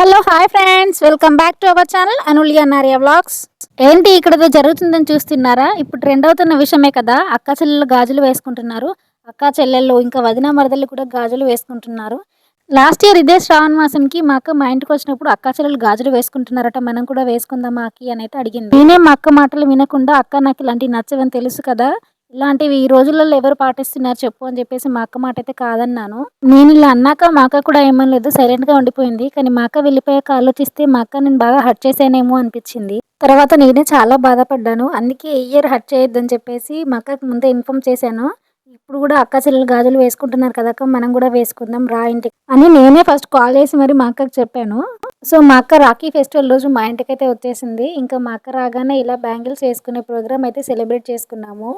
Hello hi friends. Welcome back to our channel Anulia Naria vlogs. ఏంటి ఇక్కడ జరుగుతుందని చూస్తున్నారా? ఇప్పుడు ట్రెండ్ అవుతున్న విషయమే కదా అక్క చెల్లెలు గాజులు వేసుకుంటున్నారు. అక్క చెల్లెళ్ళు ఇంకా వదిన మరదలు కూడా గాజులు వేసుకుంటున్నారు. లాస్ట్ ఇయర్ ఇదే శ్రావణ మాసంకి మా అక్క మా ఇంటికి వచ్చినప్పుడు అక్క చెల్లెలు గాజులు వేసుకుంటున్నారట మనం కూడా వేసుకుందామా అక్కి అని అయితే అడిగింది. నేనే మా అక్క మాటలు వినకుండా అక్క నాకు ఇలాంటివి నచ్చవని తెలుసు కదా ఇలాంటివి ఈ రోజులలో ఎవరు పాటిస్తున్నారు చెప్పు అని చెప్పేసి మా అక్క మాట అయితే కాదన్నాను. నేను ఇలా అన్నాక మా అక్క కూడా ఏమనలేదు లేదు ఉండిపోయింది. కానీ మా అక్క వెళ్ళిపోయాక ఆలోచిస్తే మా అక్క నేను బాగా హర్ట్ చేశానేమో అనిపించింది. తర్వాత నేనే చాలా బాధపడ్డాను. అందుకే ఈ ఇయర్ హర్ట్ చేయొద్దని చెప్పేసి మా అక్కకి ముందే ఇన్ఫార్మ్ చేశాను. ఇప్పుడు కూడా అక్క చెల్లెలు గాజులు వేసుకుంటున్నారు కదక్క మనం కూడా వేసుకుందాం రా ఇంటికి అని నేనే ఫస్ట్ కాల్ చేసి మరి మా అక్కకి చెప్పాను. సో మా అక్క రాఖీ ఫెస్టివల్ రోజు మా ఇంటికి అయితే వచ్చేసింది. ఇంకా మా అక్క రాగానే ఇలా బ్యాంగిల్స్ వేసుకునే ప్రోగ్రామ్ అయితే సెలబ్రేట్ చేసుకున్నాము.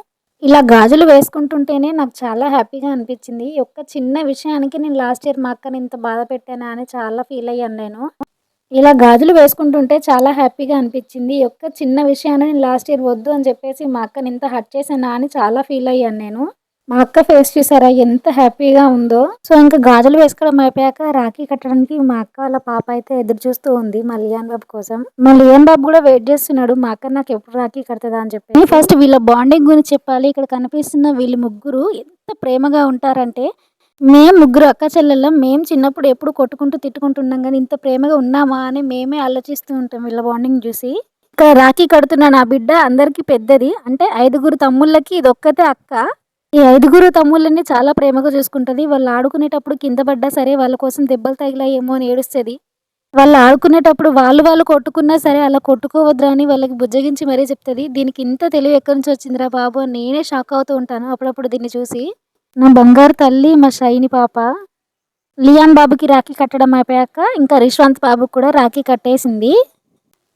ఇలా గాజులు వేసుకుంటుంటేనే నాకు చాలా హ్యాపీగా అనిపించింది. ఒక్క చిన్న విషయానికి నేను లాస్ట్ ఇయర్ మా అక్కని ఇంత బాధ పెట్టానా అని చాలా ఫీల్ అయ్యాను నేను. ఇలా గాజులు వేసుకుంటుంటే చాలా హ్యాపీగా అనిపించింది. ఒక్క చిన్న విషయాన్ని నేను లాస్ట్ ఇయర్ వద్దు అని చెప్పేసి మా అక్కని ఇంత హర్ట్ చేశానా అని చాలా ఫీల్ అయ్యాను నేను. మా అక్క ఫేస్ చూసారా? ఎంత హ్యాపీగా ఉందో. సో ఇంకా గాజులు వేసుకోవడం అయిపోయాక రాఖీ కట్టడానికి మా అక్క వాళ్ళ పాప అయితే ఎదురు చూస్తూ ఉంది మా లియాన్ బాబు కోసం. మా లియాన్ బాబు కూడా వెయిట్ చేస్తున్నాడు. మా అక్క నాకు ఎప్పుడు రాఖీ కడతదా అని చెప్పి ఫస్ట్ వీళ్ళ బాండింగ్ గురించి చెప్పాలి. ఇక్కడ కనిపిస్తున్న వీళ్ళు ముగ్గురు ఎంత ప్రేమగా ఉంటారంటే మేము ముగ్గురు అక్క చెల్లెళ్ళం. మేము చిన్నప్పుడు ఎప్పుడు కొట్టుకుంటూ తిట్టుకుంటున్నాం కానీ ఇంత ప్రేమగా ఉన్నామా అని మేమే ఆలోచిస్తూ ఉంటాం వీళ్ళ బాండింగ్ చూసి. ఇక్కడ రాఖీ కడుతున్న నా బిడ్డ అందరికి పెద్దది. అంటే ఐదుగురు తమ్ముళ్ళకి ఇది ఒక్కతే అక్క. ఈ ఐదుగురు తమ్ముళ్ళని చాలా ప్రేమగా చూసుకుంటుంది. వాళ్ళు ఆడుకునేటప్పుడు కింద పడ్డా సరే వాళ్ళ కోసం దెబ్బలు తగిలాయేమో అని ఏడుస్తుంది. వాళ్ళు ఆడుకునేటప్పుడు వాళ్ళు వాళ్ళు కొట్టుకున్నా సరే అలా కొట్టుకోవద్దురా అని వాళ్ళకి బుజ్జగించి మరీ చెప్తుంది. దీనికి ఇంత తెలివి ఎక్కడి నుంచి వచ్చిందిరా బాబు అని నేనే షాక్ అవుతూ ఉంటాను. అప్పుడప్పుడు దీన్ని చూసి నా బంగారు తల్లి మా షైని పాప లియాన్ బాబుకి రాఖీ కట్టడం అయిపోయాక ఇంకా రిశ్వంత్ బాబుకి కూడా రాఖీ కట్టేసింది.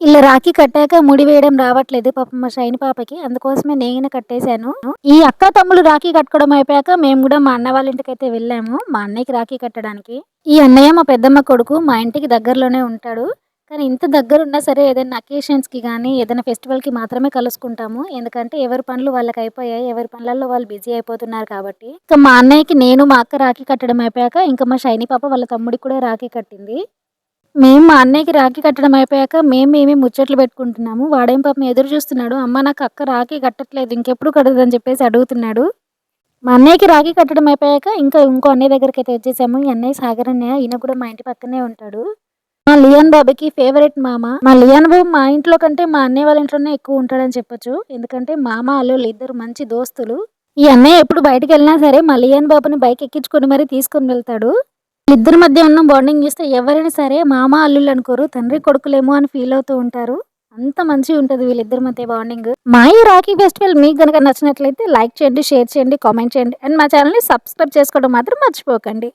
ఇలా రాఖీ కట్టాక ముడి వేయడం రావట్లేదు పాపం మా షైన్ పాపకి. అందుకోసమే నేను కట్టేశాను. ఈ అక్క తమ్ముడు రాఖీ కట్టుకోవడం అయిపోయాక మేము కూడా మా అన్న వాళ్ళ ఇంటికి అయితే వెళ్ళాము మా అన్నయ్యకి రాఖీ కట్టడానికి. ఈ అన్నయ్య మా పెద్దమ్మ కొడుకు మా ఇంటికి దగ్గరలోనే ఉంటాడు. కానీ ఇంత దగ్గర ఉన్నా సరే ఏదైనా అకేషన్స్కి కానీ ఏదైనా ఫెస్టివల్కి మాత్రమే కలుసుకుంటాము. ఎందుకంటే ఎవరి పనులు వాళ్ళకి అయిపోయాయి ఎవరి పనులలో వాళ్ళు బిజీ అయిపోతున్నారు కాబట్టి. ఇంకా మా అన్నయ్యకి నేను మా అక్క రాఖీ కట్టడం అయిపోయాక ఇంకా మా షైని పాప వాళ్ళ తమ్ముడికి కూడా రాఖీ కట్టింది. మేము మా అన్నయ్యకి రాఖీ కట్టడం అయిపోయాక మేము మేమే ముచ్చట్లు పెట్టుకుంటున్నాము. వాడేం పాపం ఎదురు చూస్తున్నాడు. అమ్మ నాకు అక్క రాఖీ కట్టట్లేదు ఇంకెప్పుడు కట్టదని చెప్పేసి అడుగుతున్నాడు. మా అన్నయ్యకి రాఖీ కట్టడం అయిపోయాక ఇంకా ఇంకో అన్నయ్య దగ్గరికి అయితే వచ్చేసాము. ఈ అన్నయ్య సాగర్ అన్నయ్య ఈయన కూడా మా ఇంటి పక్కనే ఉంటాడు. మా లియాన్ బాబుకి ఫేవరెట్ మామ. మా లియాన్ బాబు మా ఇంట్లో కంటే మా అన్నయ్య వాళ్ళ ఇంట్లోనే ఎక్కువ ఉంటాడని చెప్పొచ్చు. ఎందుకంటే మామ అల్లుళ్ళు ఇద్దరు మంచి దోస్తులు. ఈ అన్నయ్య ఎప్పుడు బయటకు వెళ్ళినా సరే మా లియాన్ బాబుని బైక్ ఎక్కించుకొని మరీ తీసుకొని వెళ్తాడు. ఇద్దరి మధ్య ఉన్న బాండింగ్ చూస్తే ఎవరైనా సరే మామ అల్లుళ్ళు అనుకోరు తండ్రి కొడుకులేమో అని ఫీల్ అవుతూ ఉంటారు. అంత మంచిగా ఉంటుంది వీళ్ళిద్దరి మధ్య బాండింగ్ మా ఈ రాఖీ ఫెస్టివల్ మీకు కనుక నచ్చినట్లయితే లైక్ చేయండి షేర్ చేయండి కామెంట్ చేయండి. అండ్ మా ఛానల్ని సబ్స్క్రైబ్ చేసుకోవడం మాత్రం మర్చిపోకండి.